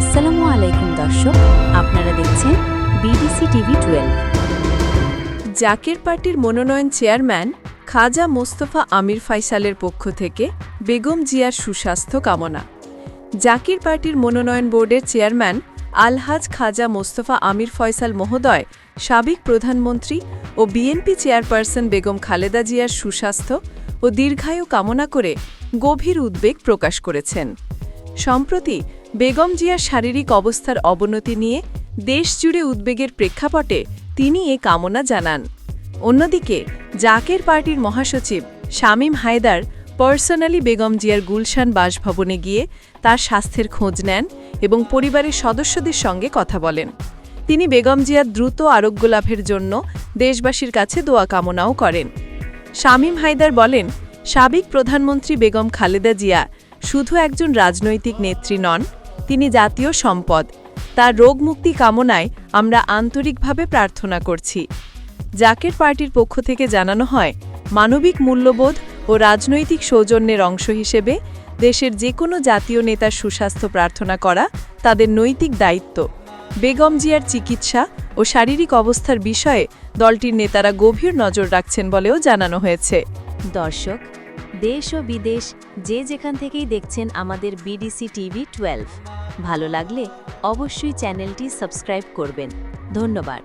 আসসালামু আলাইকুম দর্শক, আপনারা দেখছেন বিডিসি টিভি টুয়েলভ। জাকের পার্টির মনোনয়ন চেয়ারম্যান খাজা মোস্তফা আমির ফাইসালের পক্ষ থেকে বেগম জিয়ার সুস্বাস্থ্য কামনা। জাকির পার্টির মনোনয়ন বোর্ডের চেয়ারম্যান আলহাজ খাজা মোস্তফা আমির ফয়সাল মহোদয়, সাবেক প্রধানমন্ত্রী ও বিএনপি চেয়ারপারসন বেগম খালেদা জিয়ার সুস্বাস্থ্য ও দীর্ঘায়ু কামনা করে গভীর উদ্বেগ প্রকাশ করেছেন। সম্প্রতি বেগম জিয়ার শারীরিক অবস্থার অবনতি নিয়ে দেশজুড়ে উদ্বেগের প্রেক্ষাপটে তিনি এ কামনা জানান। অন্যদিকে, জাকের পার্টির মহাসচিব শামীম হায়দার পার্সোনালি বেগম জিয়ার গুলশান বাসভবনে গিয়ে তার স্বাস্থ্যের খোঁজ নেন এবং পরিবারের সদস্যদের সঙ্গে কথা বলেন। তিনি বেগম জিয়ার দ্রুত আরোগ্য লাভের জন্য দেশবাসীর কাছে দোয়া কামনাও করেন। শামীম হায়দার বলেন, সাবেক প্রধানমন্ত্রী বেগম খালেদা জিয়া শুধু একজন রাজনৈতিক নেত্রী নন তিনি জাতীয় সম্পদ। তার রোগমুক্তি কামনায় আমরা আন্তরিকভাবে প্রার্থনা করছি। জাকের পার্টির পক্ষ থেকে জানানো হয়, মানবিক মূল্যবোধ ও রাজনৈতিক সৌজন্যের অংশ হিসেবে দেশের যে কোনো জাতীয় নেতার সুস্বাস্থ্য প্রার্থনা করা তাদের নৈতিক দায়িত্ব। বেগম জিয়ার চিকিৎসা ও শারীরিক অবস্থার বিষয়ে দলটির নেতারা গভীর নজর রাখছেন বলেও জানানো হয়েছে। দর্শক দেশ ও বিদেশ যে যেখান থেকেই দেখছেন আমাদের বিডিসি টিভি টুয়েলভ। ভালো লাগলে অবশ্যই চ্যানেলটি সাবস্ক্রাইব করবেন। ধন্যবাদ।